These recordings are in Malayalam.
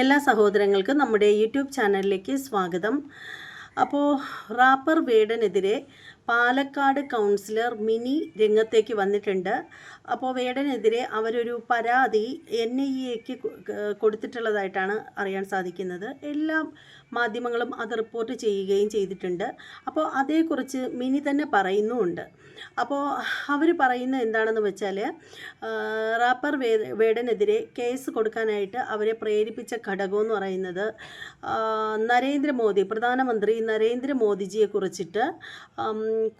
എല്ലാ സഹോദരങ്ങൾക്കും നമ്മുടെ യൂട്യൂബ് ചാനലിലേക്ക് സ്വാഗതം. അപ്പോൾ റാപ്പർ വേടനെതിരെ പാലക്കാട് കൗൺസിലർ മിനി രംഗത്തേക്ക് വന്നിട്ടുണ്ട്. അപ്പോൾ വേടനെതിരെ അവരൊരു പരാതി എൻ ഐ എക്ക് കൊടുത്തിട്ടുള്ളതായിട്ടാണ് അറിയാൻ സാധിക്കുന്നത്. എല്ലാ മാധ്യമങ്ങളും അത് റിപ്പോർട്ട് ചെയ്യുകയും ചെയ്തിട്ടുണ്ട്. അപ്പോൾ അതേക്കുറിച്ച് മിനി തന്നെ പറയുന്നുമുണ്ട്. അപ്പോൾ അവർ പറയുന്നത് എന്താണെന്ന് വെച്ചാൽ റാപ്പർ വേ വേടനെതിരെ കേസ് കൊടുക്കാനായിട്ട് അവരെ പ്രേരിപ്പിച്ച ഘടകം എന്ന് പറയുന്നത് നരേന്ദ്രമോദി പ്രധാനമന്ത്രി നരേന്ദ്രമോദിജിയെ കുറിച്ചിട്ട്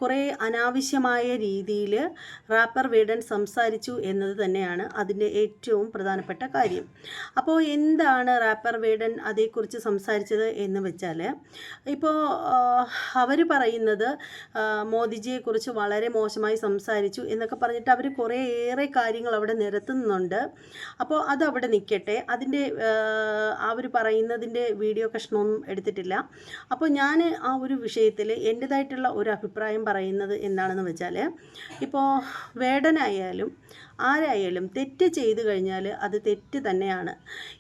കുറേ അനാവശ്യമായ രീതിയിൽ റാപ്പർ വേടൻ സംസാരിച്ചു എന്നത് തന്നെയാണ് അതിന്റെ ഏറ്റവും പ്രധാനപ്പെട്ട കാര്യം. അപ്പോൾ എന്താണ് റാപ്പർ വേടൻ അതേക്കുറിച്ച് സംസാരിച്ചത് എന്ന് വെച്ചാൽ ഇപ്പോൾ അവർ പറയുന്നത് മോദിജിയെക്കുറിച്ച് വളരെ മോശമായി സംസാരിച്ചു എന്നൊക്കെ പറഞ്ഞിട്ട് അവർ കുറേയേറെ കാര്യങ്ങൾ അവിടെ നിരത്തുന്നുണ്ട്. അപ്പോൾ അത് അവിടെ നിൽക്കട്ടെ. അതിന്റെ അവർ പറയുന്നതിന്റെ വീഡിയോ കഷ്ണമൊന്നും എടുത്തിട്ടില്ല. അപ്പോൾ ഞാൻ ആ ഒരു വിഷയത്തിൽ എന്റേതായിട്ടുള്ള ഒരു അഭിപ്രായം പറയുന്നത് എന്താണെന്ന് വെച്ചാൽ ഇപ്പോൾ വേടനായാലും ആരായാലും തെറ്റ് ചെയ്തു കഴിഞ്ഞാൽ അത് തെറ്റ് തന്നെയാണ്.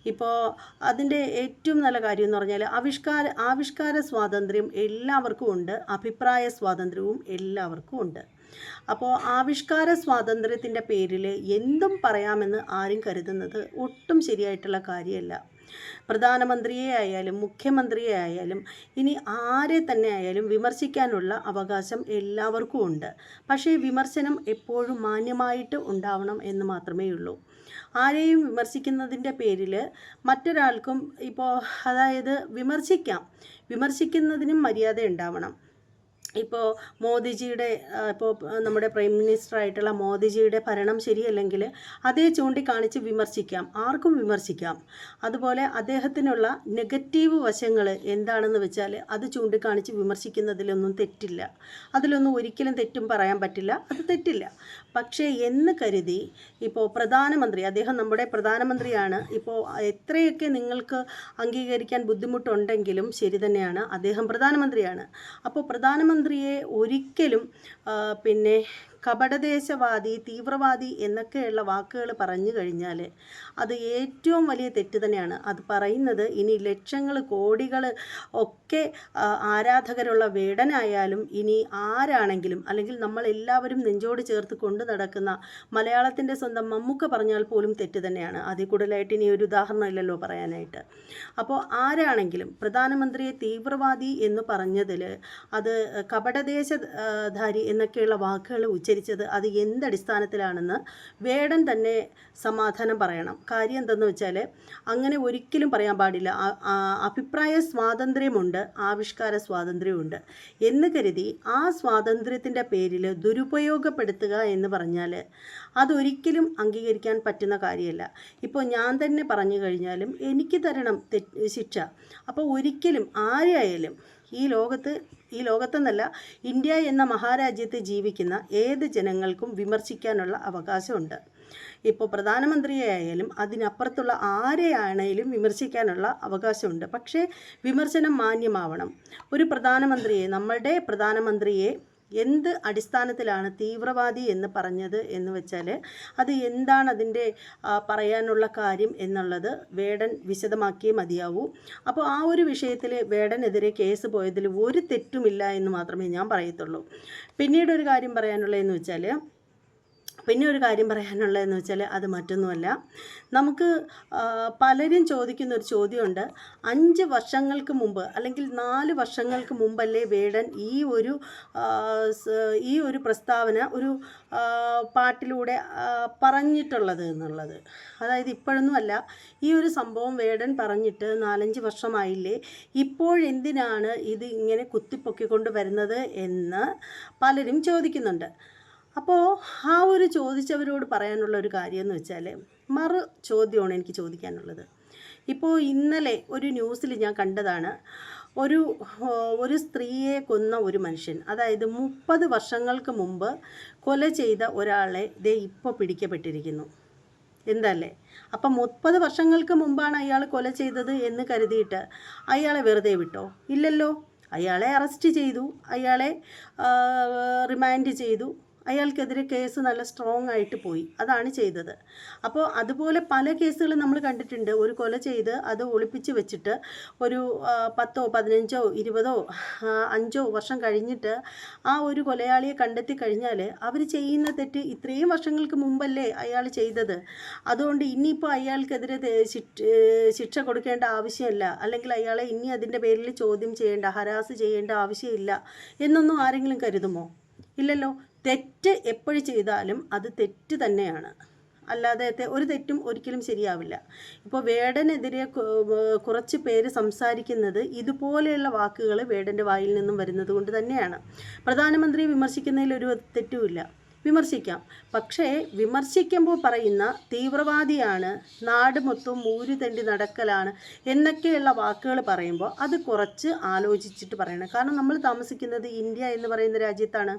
ഇപ്പോൾ അതിന്റെ ഏറ്റവും നല്ല കാര്യം എന്ന് പറഞ്ഞാൽ ആവിഷ്കാര ആവിഷ്കാര സ്വാതന്ത്ര്യം എല്ലാവർക്കും ഉണ്ട് അഭിപ്രായ സ്വാതന്ത്ര്യവും എല്ലാവർക്കും ഉണ്ട്. അപ്പോൾ ആവിഷ്കാര സ്വാതന്ത്ര്യത്തിന്റെ പേരിൽ എന്തും പറയാമെന്ന് ആരും കരുതുന്നത് ഒട്ടും ശരിയായിട്ടുള്ള കാര്യമല്ല. പ്രധാനമന്ത്രിയെ ആയാലും മുഖ്യമന്ത്രിയെ ആയാലും ഇനി ആരെ തന്നെ ആയാലും വിമർശിക്കാനുള്ള അവകാശം എല്ലാവർക്കും ഉണ്ട്. പക്ഷേ വിമർശനം എപ്പോഴും മാന്യമായിട്ട് ഉണ്ടാവണം എന്ന് മാത്രമേ ഉള്ളൂ. ആരെയും വിമർശിക്കുന്നതിന്റെ പേരിൽ മറ്റൊരാൾക്കും ഇപ്പോൾ അതായത് വിമർശിക്കാം. വിമർശിക്കുന്നതിനും മര്യാദ ഉണ്ടാവണം. ഇപ്പോൾ മോദിജിയുടെ ഇപ്പോൾ നമ്മുടെ പ്രൈം മിനിസ്റ്റർ ആയിട്ടുള്ള മോദിജിയുടെ ഭരണം ശരിയല്ലെങ്കിൽ അതേ ചൂണ്ടിക്കാണിച്ച് വിമർശിക്കാം ആർക്കും വിമർശിക്കാം. അതുപോലെ അദ്ദേഹത്തിനുള്ള നെഗറ്റീവ് വശങ്ങൾ എന്താണെന്ന് വെച്ചാൽ അത് ചൂണ്ടിക്കാണിച്ച് വിമർശിക്കുന്നതിലൊന്നും തെറ്റില്ല. അതിലൊന്നും ഒരിക്കലും തെറ്റും പറയാൻ പറ്റില്ല അത് തെറ്റില്ല. പക്ഷേ എന്ന് കരുതി ഇപ്പോൾ പ്രധാനമന്ത്രി അദ്ദേഹം നമ്മുടെ പ്രധാനമന്ത്രിയാണ് ഇപ്പോൾ എത്രയൊക്കെ നിങ്ങൾക്ക് അംഗീകരിക്കാൻ ബുദ്ധിമുട്ടുണ്ടെങ്കിലും ശരി തന്നെയാണ് അദ്ദേഹം പ്രധാനമന്ത്രിയാണ്. അപ്പോൾ പ്രധാനമന്ത്രിയെ ഒരിക്കലും പിന്നെ കപടദേശവാദി തീവ്രവാദി എന്നൊക്കെയുള്ള വാക്കുകൾ പറഞ്ഞു കഴിഞ്ഞാൽ അത് ഏറ്റവും വലിയ തെറ്റ് തന്നെയാണ്. അത് പറയുന്നത് ഇനി ലക്ഷങ്ങൾ കോടികൾ ഒക്കെ ആരാധകരുള്ള വേടനായാലും ഇനി ആരാണെങ്കിലും അല്ലെങ്കിൽ നമ്മൾ എല്ലാവരും നെഞ്ചോട് ചേർത്ത് കൊണ്ടു നടക്കുന്ന മലയാളത്തിന്റെ സ്വന്തം മമ്മൂക്ക പറഞ്ഞാൽ പോലും തെറ്റ് തന്നെയാണ്. അതിൽ കൂടുതലായിട്ട് ഇനി ഒരു ഉദാഹരണം ഇല്ലല്ലോ പറയാനായിട്ട്. അപ്പോൾ ആരാണെങ്കിലും പ്രധാനമന്ത്രിയെ തീവ്രവാദി എന്ന് പറഞ്ഞതിൽ അത് കപടദേശധാരി എന്നൊക്കെയുള്ള വാക്കുകൾ ഉച്ചരിച്ചത് അത് എന്തടിസ്ഥാനത്തിലാണെന്ന് വേടൻ തന്നെ സമാധാനം പറയണം. കാര്യം എന്തെന്ന് വെച്ചാൽ അങ്ങനെ ഒരിക്കലും പറയാൻ പാടില്ല. അഭിപ്രായ സ്വാതന്ത്ര്യമുണ്ട് ആവിഷ്കാര സ്വാതന്ത്ര്യമുണ്ട്. എന്ന് കരുതി ആ സ്വാതന്ത്ര്യത്തിന്റെ പേരിൽ ദുരുപയോഗപ്പെടുത്തുക എന്ന് പറഞ്ഞാൽ അതൊരിക്കലും അംഗീകരിക്കാൻ പറ്റുന്ന കാര്യമല്ല. ഇപ്പോൾ ഞാൻ തന്നെ പറഞ്ഞു കഴിഞ്ഞാലും എനിക്ക് തരണം ശിക്ഷ. അപ്പോൾ ഒരിക്കലും ആരെയായാലും ഈ ലോകത്ത് ഈ ലോകത്തെന്നല്ല ഇന്ത്യ എന്ന മഹാരാജ്യത്ത് ജീവിക്കുന്ന ഏത് ജനങ്ങൾക്കും വിമർശിക്കാനുള്ള അവകാശമുണ്ട്. ഇപ്പോൾ പ്രധാനമന്ത്രിയെ ആയാലും അതിനപ്പുറത്തുള്ള ആരെയാണേലും വിമർശിക്കാനുള്ള അവകാശമുണ്ട്. പക്ഷേ വിമർശനം മാന്യമാവണം. ഒരു പ്രധാനമന്ത്രിയെ നമ്മളുടെ പ്രധാനമന്ത്രിയെ എന്ത് അടിസ്ഥാനത്തിലാണ് തീവ്രവാദി എന്ന് പറഞ്ഞത് എന്ന് വെച്ചാൽ അത് എന്താണ് അതിന്റെ പറയാനുള്ള കാര്യം എന്നുള്ളത് വേടൻ വിശദമാക്കിയേ മതിയാവൂ. അപ്പോൾ ആ ഒരു വിഷയത്തിൽ വേടനെതിരെ കേസ് പോയതിൽ ഒരു തെറ്റുമില്ല എന്ന് മാത്രമേ ഞാൻ പറയത്തുള്ളൂ. പിന്നീട് ഒരു കാര്യം പറയാനുള്ളതെന്ന് വെച്ചാൽ പിന്നെ ഒരു കാര്യം പറയാനുള്ളതെന്ന് വെച്ചാൽ അത് മറ്റൊന്നുമല്ല. നമുക്ക് പലരും ചോദിക്കുന്ന ഒരു ചോദ്യമുണ്ട്. അഞ്ച് വർഷങ്ങൾക്ക് മുമ്പ് അല്ലെങ്കിൽ നാല് വർഷങ്ങൾക്ക് മുമ്പല്ലേ വേടൻ ഈ ഒരു ഈ ഒരു പ്രസ്താവന ഒരു പാട്ടിലൂടെ പറഞ്ഞിട്ടുള്ളത് എന്നുള്ളത്. അതായത് ഇപ്പോഴൊന്നുമല്ല ഈ ഒരു സംഭവം വേടൻ പറഞ്ഞിട്ട് നാലഞ്ച് വർഷമായില്ലേ ഇപ്പോഴെന്തിനാണ് ഇത് ഇങ്ങനെ കുത്തിപ്പൊക്കിക്കൊണ്ട് വരുന്നത് എന്ന് പലരും ചോദിക്കുന്നുണ്ട്. അപ്പോൾ ആ ഒരു ചോദിച്ചവരോട് പറയാനുള്ള ഒരു കാര്യം എന്ന് വെച്ചാൽ മറു ചോദ്യമാണ് എനിക്ക് ചോദിക്കാനുള്ളത്. ഇപ്പോൾ ഇന്നലെ ഒരു ന്യൂസിൽ ഞാൻ കണ്ടതാണ്. ഒരു ഒരു സ്ത്രീയെ കൊന്ന ഒരു മനുഷ്യൻ അതായത് മുപ്പത് വർഷങ്ങൾക്ക് മുമ്പ് കൊല ചെയ്ത ഒരാളെ ദേ ഇപ്പോൾ പിടിക്കപ്പെട്ടിരിക്കുന്നു. എന്തല്ലേ? അപ്പം മുപ്പത് വർഷങ്ങൾക്ക് മുമ്പാണ് അയാൾ കൊല ചെയ്തത് എന്ന് കരുതിയിട്ട് അയാളെ വെറുതെ വിട്ടോ? ഇല്ലല്ലോ. അയാളെ അറസ്റ്റ് ചെയ്തു. അയാളെ റിമാൻഡ് ചെയ്തു. അയാൾക്കെതിരെ കേസ് നല്ല സ്ട്രോങ് ആയിട്ട് പോയി. അതാണ് ചെയ്തത്. അപ്പോൾ അതുപോലെ പല കേസുകളും നമ്മൾ കണ്ടിട്ടുണ്ട്. ഒരു കൊല ചെയ്ത് അത് ഒളിപ്പിച്ച് വെച്ചിട്ട് ഒരു പത്തോ പതിനഞ്ചോ ഇരുപതോ അഞ്ചോ വർഷം കഴിഞ്ഞിട്ട് ആ ഒരു കൊലയാളിയെ കണ്ടെത്തി കഴിഞ്ഞാൽ അവർ ചെയ്യുന്ന തെറ്റ് ഇത്രയും വർഷങ്ങൾക്ക് മുമ്പല്ലേ അയാൾ ചെയ്തത്. അതുകൊണ്ട് ഇനിയിപ്പോൾ അയാൾക്കെതിരെ ശിക്ഷ കൊടുക്കേണ്ട ആവശ്യമില്ല. അല്ലെങ്കിൽ അയാളെ ഇനി അതിന്റെ പേരിൽ ചോദ്യം ചെയ്യേണ്ട ഹരാസ് ചെയ്യേണ്ട ആവശ്യമില്ല എന്നൊന്നും ആരെങ്കിലും കരുതുമോ? ഇല്ലല്ലോ. തെറ്റ് എപ്പോഴും ചെയ്താലും അത് തെറ്റ് തന്നെയാണ്. അല്ലാതെ ഒരു തെറ്റും ഒരിക്കലും ശരിയാവില്ല. ഇപ്പോൾ വേടനെതിരെ കുറച്ച് പേര് സംസാരിക്കുന്നത് ഇതുപോലെയുള്ള വാക്കുകൾ വേടന്റെ വായിൽ നിന്നും വരുന്നത് കൊണ്ട് തന്നെയാണ്. പ്രധാനമന്ത്രിയെ വിമർശിക്കുന്നതിൽ ഒരു തെറ്റുമില്ല. വിമർശിക്കാം. പക്ഷേ വിമർശിക്കുമ്പോൾ പറയുന്ന തീവ്രവാദിയാണ് നാട് മൊത്തം ഊരു തണ്ടി നടക്കലാണ് എന്നൊക്കെയുള്ള വാക്കുകൾ പറയുമ്പോൾ അത് കുറച്ച് ആലോചിച്ചിട്ട് പറയണം. കാരണം നമ്മൾ താമസിക്കുന്നത് ഇന്ത്യ എന്ന് പറയുന്ന രാജ്യത്താണ്.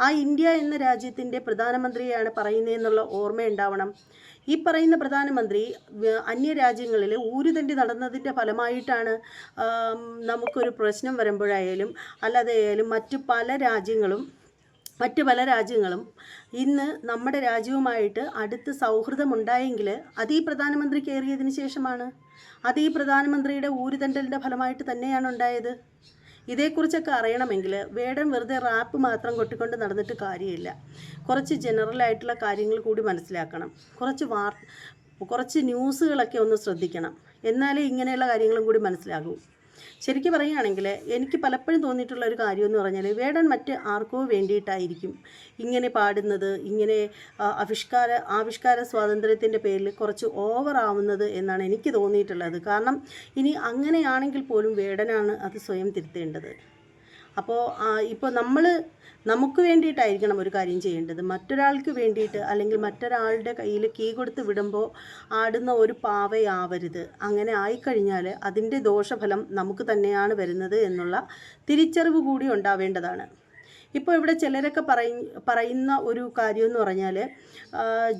ആ ഇന്ത്യ എന്ന രാജ്യത്തിന്റെ പ്രധാനമന്ത്രിയാണ് പറയുന്നതെന്നുള്ള ഓർമ്മയുണ്ടാവണം. ഈ പറയുന്ന പ്രധാനമന്ത്രി അന്യരാജ്യങ്ങളിൽ ഊരുതണ്ടി നടന്നതിന്റെ ഫലമായിട്ടാണ് നമുക്കൊരു പ്രശ്നം വരുമ്പോഴായാലും അല്ലാതെ ആയാലും മറ്റു പല രാജ്യങ്ങളും മറ്റ് പല രാജ്യങ്ങളും ഇന്ന് നമ്മുടെ രാജ്യവുമായിട്ട് അടുത്ത് സൗഹൃദമുണ്ടായെങ്കിൽ അത് ഈ പ്രധാനമന്ത്രി കയറിയതിന് ശേഷമാണ്. അത് ഈ പ്രധാനമന്ത്രിയുടെ ഊരുതണ്ടലിന്റെ ഫലമായിട്ട് തന്നെയാണ് ഉണ്ടായത്. ഇതേക്കുറിച്ചൊക്കെ അറിയണമെങ്കിൽ വേടം വെറുതെ റാപ്പ് മാത്രം കൊട്ടിക്കൊണ്ട് നടന്നിട്ട് കാര്യമില്ല. കുറച്ച് ജനറലായിട്ടുള്ള കാര്യങ്ങൾ കൂടി മനസ്സിലാക്കണം. കുറച്ച് വാർ കുറച്ച് ന്യൂസുകളൊക്കെ ഒന്ന് ശ്രദ്ധിക്കണം. എന്നാലേ ഇങ്ങനെയുള്ള കാര്യങ്ങളും കൂടി മനസ്സിലാകൂ. ശരിക്കും പറയുകയാണെങ്കിൽ എനിക്ക് പലപ്പോഴും തോന്നിയിട്ടുള്ള ഒരു കാര്യം എന്ന് പറഞ്ഞാൽ വേടൻ മറ്റ് ആർക്കോ വേണ്ടിയിട്ടായിരിക്കും ഇങ്ങനെ പാടുന്നത് ഇങ്ങനെ ആവിഷ്കാര ആവിഷ്കാര സ്വാതന്ത്ര്യത്തിന്റെ പേരിൽ കുറച്ച് ഓവർ ആവുന്നത് എന്നാണ് എനിക്ക് തോന്നിയിട്ടുള്ളത്. കാരണം ഇനി അങ്ങനെയാണെങ്കിൽ പോലും വേടനാണ് അത് സ്വയം തിരുത്തേണ്ടത്. അപ്പോൾ ഇപ്പോൾ നമ്മൾ നമുക്ക് വേണ്ടിയിട്ടായിരിക്കണം ഒരു കാര്യം ചെയ്യേണ്ടത്. മറ്റൊരാൾക്ക് വേണ്ടിയിട്ട് അല്ലെങ്കിൽ മറ്റൊരാളുടെ കയ്യിൽ കീ കൊടുത്ത് വിടുമ്പോൾ ആടുന്ന ഒരു പാവയാവരുത്. അങ്ങനെ ആയിക്കഴിഞ്ഞാൽ അതിന്റെ ദോഷഫലം നമുക്ക് തന്നെയാണ് വരുന്നത് എന്നുള്ള തിരിച്ചറിവ് കൂടി ഉണ്ടാവേണ്ടതാണ്. ഇപ്പോൾ ഇവിടെ ചിലരൊക്കെ പറയ പറയുന്ന ഒരു കാര്യം എന്ന് പറഞ്ഞാൽ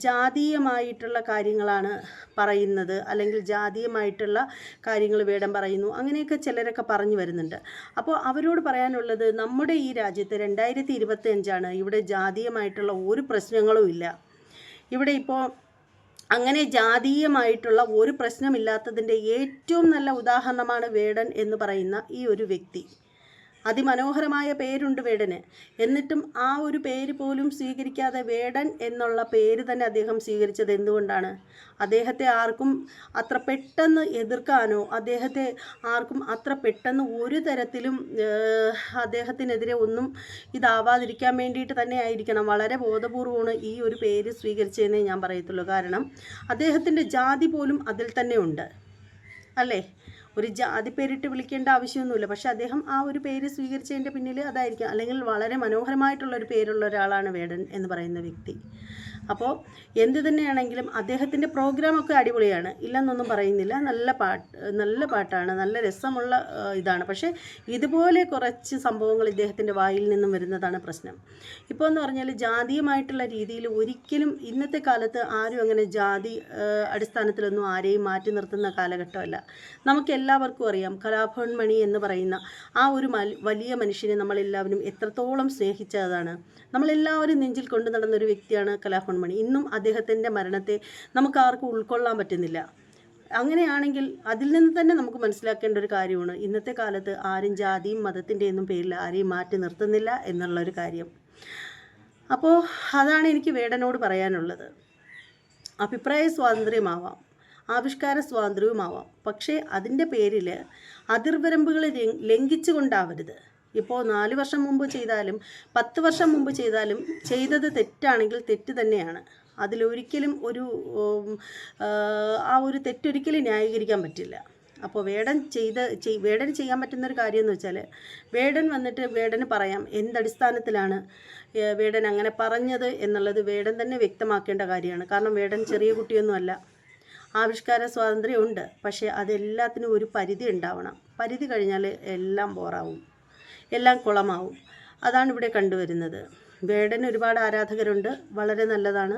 ജാതീയമായിട്ടുള്ള കാര്യങ്ങളാണ് പറയുന്നത്. അല്ലെങ്കിൽ ജാതീയമായിട്ടുള്ള കാര്യങ്ങൾ വേടം പറയുന്നു. അങ്ങനെയൊക്കെ ചിലരൊക്കെ പറഞ്ഞു വരുന്നുണ്ട്. അപ്പോൾ അവരോട് പറയാനുള്ളത് നമ്മുടെ ഈ രാജ്യത്ത് രണ്ടായിരത്തി ഇരുപത്തി അഞ്ചാണ് ഇവിടെ ജാതീയമായിട്ടുള്ള ഒരു പ്രശ്നങ്ങളും ഇല്ല. ഇവിടെ ഇപ്പോൾ അങ്ങനെ ജാതീയമായിട്ടുള്ള ഒരു പ്രശ്നമില്ലാത്തതിന്റെ ഏറ്റവും നല്ല ഉദാഹരണമാണ് വേടൻ എന്ന് പറയുന്ന ഈ ഒരു വ്യക്തി. അതിമനോഹരമായ പേരുണ്ട് വേടന്. എന്നിട്ടും ആ ഒരു പേര് പോലും സ്വീകരിക്കാതെ വേടൻ എന്നുള്ള പേര് തന്നെ അദ്ദേഹം സ്വീകരിച്ചത് എന്തുകൊണ്ടാണ്? അദ്ദേഹത്തെ ആർക്കും അത്ര പെട്ടെന്ന് എതിർക്കാനോ അദ്ദേഹത്തെ ആർക്കും അത്ര പെട്ടെന്ന് ഒരു തരത്തിലും അദ്ദേഹത്തിനെതിരെ ഒന്നും ഇതാവാതിരിക്കാൻ വേണ്ടിയിട്ട് തന്നെ ആയിരിക്കണം. വളരെ ബോധപൂർവമാണ് ഈ ഒരു പേര് സ്വീകരിച്ചതെന്നേ ഞാൻ പറയത്തുള്ളൂ. കാരണം അദ്ദേഹത്തിന്റെ ജാതി പോലും അതിൽ തന്നെ ഉണ്ട്. അല്ലേ? ഒരു ജാതി പേരിട്ട് വിളിക്കേണ്ട ആവശ്യമൊന്നുമില്ല. പക്ഷേ അദ്ദേഹം ആ ഒരു പേര് സ്വീകരിച്ചതിന്റെ പിന്നിൽ അതായിരിക്കും. അല്ലെങ്കിൽ വളരെ മനോഹരമായിട്ടുള്ള ഒരു പേരുള്ള ഒരാളാണ് വേടൻ എന്ന് പറയുന്ന വ്യക്തി. അപ്പോൾ എന്ത് തന്നെയാണെങ്കിലും അദ്ദേഹത്തിന്റെ പ്രോഗ്രാമൊക്കെ അടിപൊളിയാണ്. ഇല്ലെന്നൊന്നും പറയുന്നില്ല. നല്ല പാട്ട് നല്ല പാട്ടാണ്. നല്ല രസമുള്ള ഇതാണ്. പക്ഷേ ഇതുപോലെ കുറച്ച് സംഭവങ്ങൾ ഇദ്ദേഹത്തിന്റെ വായിൽ നിന്നും വരുന്നതാണ് പ്രശ്നം. ഇപ്പോൾ എന്ന് പറഞ്ഞാൽ ജാതീയമായിട്ടുള്ള രീതിയിൽ ഒരിക്കലും ഇന്നത്തെ കാലത്ത് ആരും അങ്ങനെ ജാതി അടിസ്ഥാനത്തിലൊന്നും ആരെയും മാറ്റി നിർത്തുന്ന കാലഘട്ടമല്ല. നമുക്ക് എല്ലാവർക്കും അറിയാം കലാഭവൻ മണി എന്ന് പറയുന്ന ആ ഒരു വലിയ മനുഷ്യനെ നമ്മളെല്ലാവരും എത്രത്തോളം സ്നേഹിച്ചതാണ്. നമ്മളെല്ലാവരും നെഞ്ചിൽ കൊണ്ടു നടന്ന ഒരു വ്യക്തിയാണ് കലാഭവൻ മണി. ഇന്നും അദ്ദേഹത്തിന്റെ മരണത്തെ നമുക്ക് ആർക്കും ഉൾക്കൊള്ളാൻ പറ്റുന്നില്ല. അങ്ങനെയാണെങ്കിൽ അതിൽ നിന്ന് തന്നെ നമുക്ക് മനസ്സിലാക്കേണ്ട ഒരു കാര്യമാണ്. ഇന്നത്തെ കാലത്ത് ആരും ജാതിയും മതത്തിന്റെ ഒന്നും പേരിൽ ആരെയും മാറ്റി നിർത്തുന്നില്ല എന്നുള്ള ഒരു കാര്യം. അപ്പോൾ അതാണ് എനിക്ക് വേടനോട് പറയാനുള്ളത്. അഭിപ്രായ സ്വാതന്ത്ര്യമാവാം ആവിഷ്കാര സ്വാതന്ത്ര്യവുമാവാം. പക്ഷേ അതിന്റെ പേരിൽ അതിർവരമ്പുകളെ ലംഘിച്ചുകൊണ്ടാവരുത്. ഇപ്പോൾ നാല് വർഷം മുമ്പ് ചെയ്താലും പത്ത് വർഷം മുമ്പ് ചെയ്താലും ചെയ്തത് തെറ്റാണെങ്കിൽ തെറ്റ് തന്നെയാണ്. അതിലൊരിക്കലും ഒരു ആ, ഒരു തെറ്റൊരിക്കലും ന്യായീകരിക്കാൻ പറ്റില്ല. അപ്പോൾ വേടൻ ചെയ്ത ചെയ് വേടന് ചെയ്യാൻ പറ്റുന്ന ഒരു കാര്യം എന്ന് വെച്ചാൽ വേടൻ വന്നിട്ട് വേടന് പറയാം എന്തടിസ്ഥാനത്തിലാണ് വേടൻ അങ്ങനെ പറഞ്ഞത് എന്നുള്ളത് വേടൻ തന്നെ വ്യക്തമാക്കേണ്ട കാര്യമാണ്. കാരണം വേടൻ ചെറിയ കുട്ടിയൊന്നുമല്ല. ആവിഷ്കാര സ്വാതന്ത്ര്യം ഉണ്ട് പക്ഷേ അതെല്ലാത്തിനും ഒരു പരിധി ഉണ്ടാവണം. പരിധി കഴിഞ്ഞാൽ എല്ലാം ബോറാവും. എല്ലാം കുളമാവും. അതാണ് ഇവിടെ കണ്ടുവരുന്നത്. വേടന് ഒരുപാട് ആരാധകരുണ്ട്. വളരെ നല്ലതാണ്.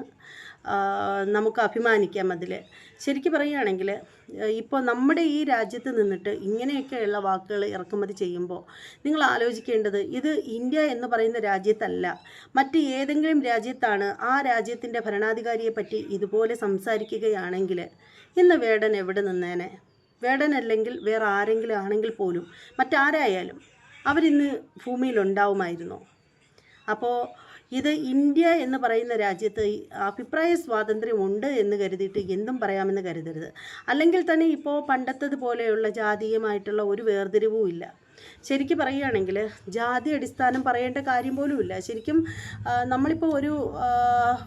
നമുക്ക് അഭിമാനിക്കാം അതിൽ ശരിക്കും പറയുകയാണെങ്കിൽ ഇപ്പോൾ നമ്മുടെ ഈ രാജ്യത്ത് നിന്നിട്ട് ഇങ്ങനെയൊക്കെയുള്ള വാക്കുകൾ ഇറക്കുമതി ചെയ്യുമ്പോൾ നിങ്ങൾ ആലോചിക്കേണ്ടത് ഇത് ഇന്ത്യ എന്ന് പറയുന്ന രാജ്യത്തല്ല. മറ്റ് ഏതെങ്കിലും രാജ്യത്താണ് ആ രാജ്യത്തിന്റെ ഭരണാധികാരിയെ പറ്റി ഇതുപോലെ സംസാരിക്കുകയാണെങ്കിൽ ഇന്ന് വേടൻ എവിടെ നിന്നേനെ? വേടനല്ലെങ്കിൽ വേറെ ആരെങ്കിലും ആണെങ്കിൽ പോലും മറ്റാരായാലും അവരിന്ന് ഭൂമിയിലുണ്ടാവുമായിരുന്നോ? അപ്പോൾ ഇത് ഇന്ത്യ എന്ന് പറയുന്ന രാജ്യത്ത് അഭിപ്രായ സ്വാതന്ത്ര്യം ഉണ്ട് എന്ന് കരുതിയിട്ട് എന്തും പറയാമെന്ന് കരുതരുത്. അല്ലെങ്കിൽ തന്നെ ഇപ്പോൾ പണ്ടത്തത് പോലെയുള്ള ജാതീയമായിട്ടുള്ള ഒരു വേർതിരിവും ഇല്ല. ശരിക്കും പറയുകയാണെങ്കിൽ ജാതി അടിസ്ഥാനം പറയേണ്ട കാര്യം പോലും ഇല്ല. ശരിക്കും നമ്മളിപ്പോൾ ഒരു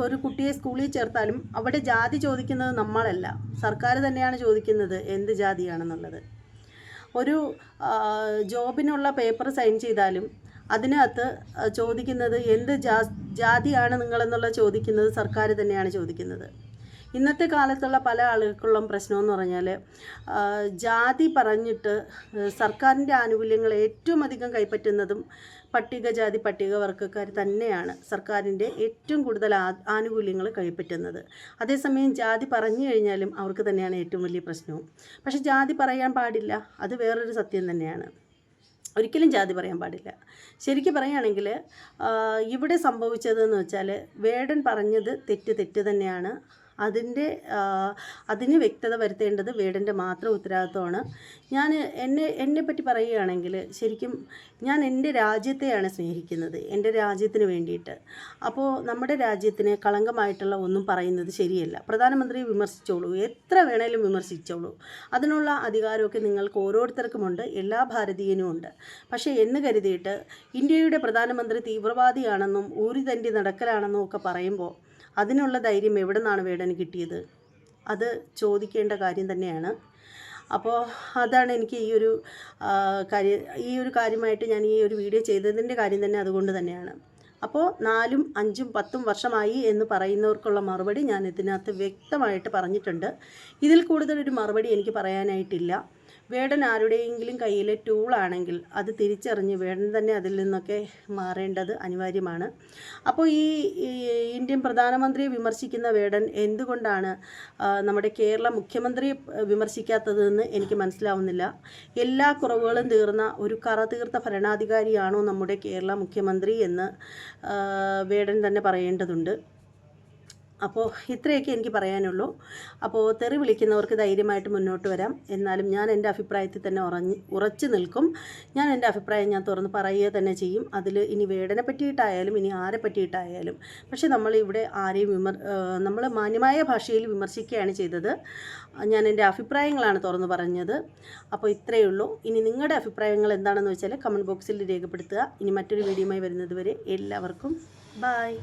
ഒരു കുട്ടിയെ സ്കൂളിൽ ചേർത്താലും അവിടെ ജാതി ചോദിക്കുന്നത് നമ്മളല്ല. സർക്കാർ തന്നെയാണ് ചോദിക്കുന്നത് എന്ത് ജാതിയാണെന്നുള്ളത്. ഒരു ജോബിനുള്ള പേപ്പർ സൈൻ ചെയ്താലും അതിനകത്ത് ചോദിക്കുന്നത് എന്ത് ജാ ജാതിയാണ് നിങ്ങളെന്നുള്ള ചോദിക്കുന്നത് സർക്കാർ തന്നെയാണ് ചോദിക്കുന്നത്. ഇന്നത്തെ കാലത്തുള്ള പല ആളുകൾക്കുള്ള പ്രശ്നമെന്ന് പറഞ്ഞാൽ ജാതി പറഞ്ഞിട്ട് സർക്കാരിന്റെ ആനുകൂല്യങ്ങൾ ഏറ്റവും അധികം കൈപ്പറ്റുന്നതും പട്ടികജാതി പട്ടികവർഗക്കാർ തന്നെയാണ് സർക്കാരിന്റെ ഏറ്റവും കൂടുതൽ ആനുകൂല്യങ്ങൾ കൈപ്പറ്റുന്നത്. അതേസമയം ജാതി പറഞ്ഞു കഴിഞ്ഞാലും അവർക്ക് തന്നെയാണ് ഏറ്റവും വലിയ പ്രശ്നവും. പക്ഷേ ജാതി പറയാൻ പാടില്ല. അത് വേറൊരു സത്യം തന്നെയാണ്. ഒരിക്കലും ജാതി പറയാൻ പാടില്ല. ശരിക്കും പറയുകയാണെങ്കിൽ ഇവിടെ സംഭവിച്ചതെന്ന് വെച്ചാൽ വേടൻ പറഞ്ഞത് തെറ്റ് തെറ്റ് തന്നെയാണ്. അതിന്റെ അതിന് വ്യക്തത വരുത്തേണ്ടത് വീടിന്റെ മാത്രം ഉത്തരവാദിത്വമാണ്. ഞാൻ എന്നെ പറ്റി പറയുകയാണെങ്കിൽ ശരിക്കും ഞാൻ എന്റെ രാജ്യത്തെയാണ് സ്നേഹിക്കുന്നത് എന്റെ രാജ്യത്തിന് വേണ്ടിയിട്ട്. അപ്പോൾ നമ്മുടെ രാജ്യത്തിന് കളങ്കമായിട്ടുള്ള ഒന്നും പറയുന്നത് ശരിയല്ല. പ്രധാനമന്ത്രിയെ വിമർശിച്ചോളൂ എത്ര വേണേലും വിമർശിച്ചോളൂ. അതിനുള്ള അധികാരമൊക്കെ നിങ്ങൾക്ക് ഓരോരുത്തർക്കുമുണ്ട് എല്ലാ ഭാരതീയനും ഉണ്ട്. പക്ഷേ എന്ന് കരുതിയിട്ട് ഇന്ത്യയുടെ പ്രധാനമന്ത്രി തീവ്രവാദിയാണെന്നും ഊരി തണ്ടി നടക്കലാണെന്നും ഒക്കെ പറയുമ്പോൾ അതിനുള്ള ധൈര്യം എവിടെ നിന്നാണ് വേടന് കിട്ടിയത്? അത് ചോദിക്കേണ്ട കാര്യം തന്നെയാണ്. അപ്പോൾ അതാണ് എനിക്ക് ഈ ഒരു കാര്യം ഈ ഒരു കാര്യമായിട്ട് ഞാൻ ഈ ഒരു വീഡിയോ ചെയ്തതിന്റെ കാര്യം തന്നെ അതുകൊണ്ട് തന്നെയാണ്. അപ്പോൾ നാലും അഞ്ചും പത്തും വർഷമായി എന്ന് പറയുന്നവർക്കുള്ള മറുപടി ഞാൻ ഇതിനകത്ത് വ്യക്തമായിട്ട് പറഞ്ഞിട്ടുണ്ട്. ഇതിൽ കൂടുതലൊരു മറുപടി എനിക്ക് പറയാനായിട്ടില്ല. വേടൻ ആരുടെയെങ്കിലും കയ്യിലെ ടൂളാണെങ്കിൽ അത് തിരിച്ചറിഞ്ഞ് വേടൻ തന്നെ അതിൽ നിന്നൊക്കെ മാറേണ്ടത് അനിവാര്യമാണ്. അപ്പോൾ ഈ ഇന്ത്യൻ പ്രധാനമന്ത്രിയെ വിമർശിക്കുന്ന വേടൻ എന്തുകൊണ്ടാണ് നമ്മുടെ കേരള മുഖ്യമന്ത്രിയെ വിമർശിക്കാത്തതെന്ന് എനിക്ക് മനസ്സിലാവുന്നില്ല. എല്ലാ കുറവുകളും തീർന്ന ഒരു കറ തീർത്ത ഭരണാധികാരിയാണോ നമ്മുടെ കേരള മുഖ്യമന്ത്രി എന്ന് വേടൻ തന്നെ പറയേണ്ടതുണ്ട്. അപ്പോൾ ഇത്രയൊക്കെ എനിക്ക് പറയാനുള്ളൂ. അപ്പോൾ തെറി വിളിക്കുന്നവർക്ക് ധൈര്യമായിട്ട് മുന്നോട്ട് വരാം. എന്നാലും ഞാൻ എന്റെ അഭിപ്രായത്തിൽ തന്നെ ഉറഞ്ഞ് ഉറച്ചു നിൽക്കും. ഞാൻ എന്റെ അഭിപ്രായം ഞാൻ തുറന്ന് പറയുക തന്നെ ചെയ്യും. അതിൽ ഇനി വേടനെ പറ്റിയിട്ടായാലും ഇനി ആരെ പറ്റിയിട്ടായാലും. പക്ഷേ നമ്മൾ ഇവിടെ ആരെയും വിമർ നമ്മൾ മാന്യമായ ഭാഷയിൽ വിമർശിക്കുകയാണ് ചെയ്തത്. ഞാൻ എന്റെ അഭിപ്രായങ്ങളാണ് തുറന്ന് പറഞ്ഞത്. അപ്പോൾ ഇത്രയേ ഉള്ളൂ. ഇനി നിങ്ങളുടെ അഭിപ്രായങ്ങൾ എന്താണെന്ന് വെച്ചാൽ കമന്റ് ബോക്സിൽ രേഖപ്പെടുത്തുക. ഇനി മറ്റൊരു വീഡിയോയുമായി വരുന്നത് വരെ എല്ലാവർക്കും ബായ്